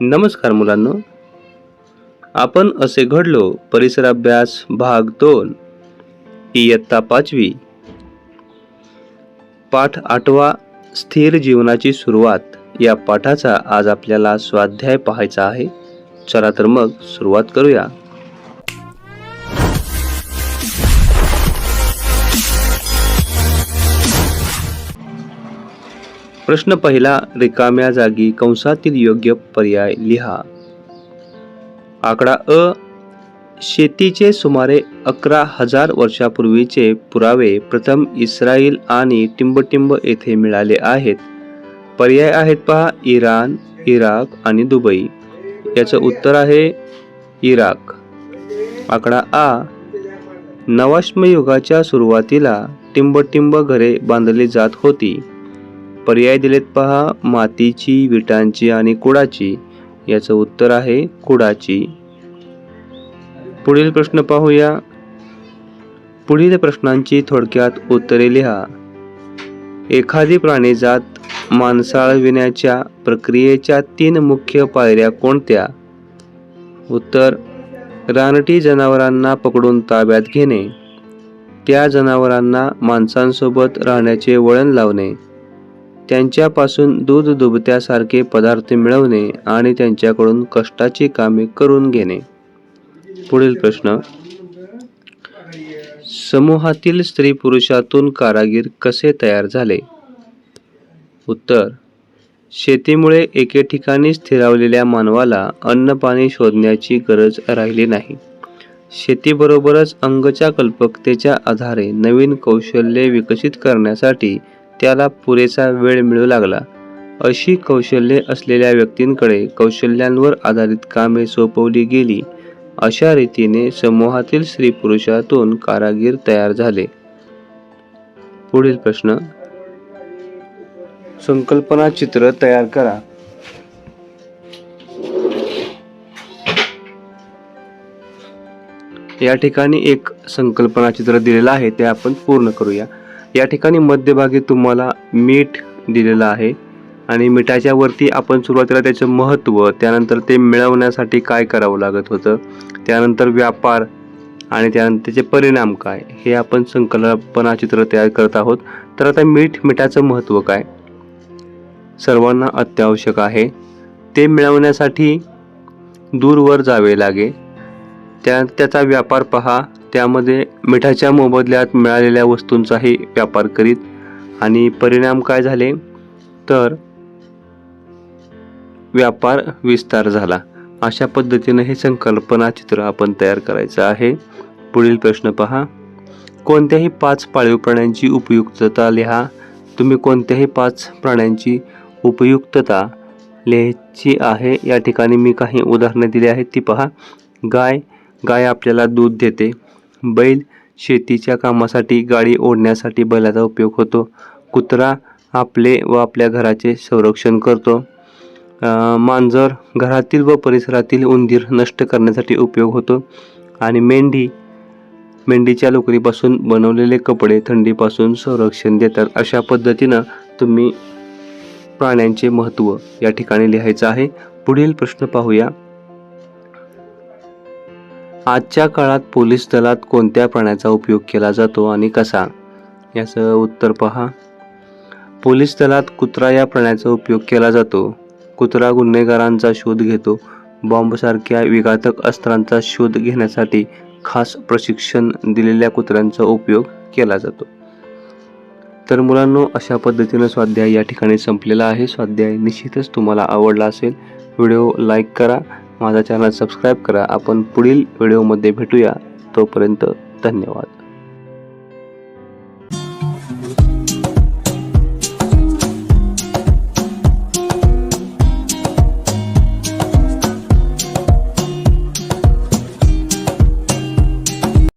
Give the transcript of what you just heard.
नमस्कार मुलांनो. आपण असे घडलो परिसराभ्यास भाग दोन इयत्ता पाचवी. पाठ आठवा स्थिर जीवनाची सुरुवात. या पाठाचा आज आपल्याला स्वाध्याय पाहायचा आहे. चला तर मग सुरुवात करूया. प्रश्न पहिला रिकाम्या जागी कंसातील योग्य पर्याय लिहा. आकडा अ शेतीचे सुमारे अकरा हजार वर्षापूर्वीचे पुरावे प्रथम इस्रायल आणि टिंबटिंब येथे मिळाले आहेत. पर्याय आहेत पहा इराण इराक आणि दुबई. याचं उत्तर आहे इराक. आकडा आ नवाश्मयुगाच्या सुरुवातीला टिंबटिंब घरे बांधली जात होती. पर्याय दिलेत पहा मातीची विटांची आणि कुडाची. याचं उत्तर आहे कुडाची. पुढील प्रश्न पाहूया. पुढील प्रश्नांची थोडक्यात उत्तरे लिहा. एखादी प्राणीजात माणसाळविण्याच्या प्रक्रियेच्या तीन मुख्य पायऱ्या कोणत्या? उत्तर रानटी जनावरांना पकडून ताब्यात घेणे. त्या जनावरांना माणसांसोबत राहण्याचे वळण लावणे. त्यांच्यापासून दूध दुभत्यासारखे पदार्थ मिळवणे आणि त्यांच्याकडून कष्टाची कामे करून घेणे. पुढील प्रश्न. समूहातील स्त्री पुरुषातून कारागीर कसे तयार झाले? उत्तर. शेतीमुळे एके ठिकाणी स्थिरावलेल्या मानवाला अन्न पाणी शोधण्याची गरज राहिली नाही. शेतीबरोबरच अंगच्या कल्पकतेच्या आधारे नवीन कौशल्ये विकसित करण्यासाठी त्याला पुरेसा वेळ मिळू लागला. अशी कौशल्ये असलेल्या व्यक्तींकडे कौशल्यांवर आधारित कामे सोपवली गेली. अशा रीतीने समूहातील स्त्री पुरुषातून कारागीर तयार झाले. पुढील प्रश्न. संकल्पना चित्र तयार करा. या ठिकाणी एक संकल्पना चित्र दिलेलं आहे ते आपण पूर्ण करूया. या ठिकाणी मध्यभागी तुम्हाला मीठ दिलेलं आहे. आणि मिठाच्या वरती आपण सुरुवातीला त्याचं महत्त्व त्यानंतर ते मिळवण्यासाठी काय करावं लागत होतं त्यानंतर व्यापार आणि त्यानंतर त्याचे परिणाम काय हे आपण संकल्पना चित्र तयार करत आहोत. तर आता मीठ मिठाचं महत्त्व काय? सर्वांना अत्यावश्यक आहे. ते मिळवण्यासाठी दूरवर जावे लागे. त्या त्याचा व्यापार पहा. त्यामध्ये मिठाच्या मोबदल्यात मिळालेल्या वस्तूंचाही व्यापार करीत. आणि परिणाम काय झाले? तर व्यापार विस्तार झाला. अशा पद्धतीने हे संकल्पना चित्र आपण तयार करायचं आहे. पुढील प्रश्न पहा. कोणत्याही पाच पाळीव प्राण्यांची उपयुक्तता लिहा. तुम्ही कोणत्याही पाच प्राण्यांची उपयुक्तता लिहायची आहे या ठिकाणी मी काही उदाहरणे दिली आहेत ती पहा. गाय गाय आपल्याला दूध देते. बैल शेतीच्या कामासाठी गाडी ओढण्यासाठी बैलाचा उपयोग होतो. कुत्रा आपले व आपल्या घराचे संरक्षण करतो. मांजर घरातील व परिसरातील उंदीर नष्ट करण्यासाठी उपयोग होतो. आणि मेंढी मेंढीच्या लोकरीपासून बनवलेले कपडे थंडीपासून संरक्षण देतात. अशा पद्धतीनं तुम्ही प्राण्यांचे महत्त्व या ठिकाणी लिहायचं आहे. पुढील प्रश्न पाहूया. आजच्या काळात पोलीस दलात कोणत्या प्राण्याचा उपयोग केला जातो आणि कसा? याचं उत्तर पहा. पोलीस दलात कुत्रा या प्राण्याचा उपयोग केला जातो. कुत्रा गुन्हेगारांचा शोध घेतो. बॉम्बसारख्या विघातक अस्त्रांचा शोध घेण्यासाठी खास प्रशिक्षण दिलेल्या कुत्र्यांचा उपयोग केला जातो. तर मुलांनो अशा पद्धतीनं स्वाध्याय या ठिकाणी संपलेला आहे. स्वाध्याय निश्चितच तुम्हाला आवडला असेल. व्हिडिओ लाईक करा. माझा चॅनल सबस्क्राईब करा. आपण पुढील व्हिडिओमध्ये भेटूया. तोपर्यंत धन्यवाद.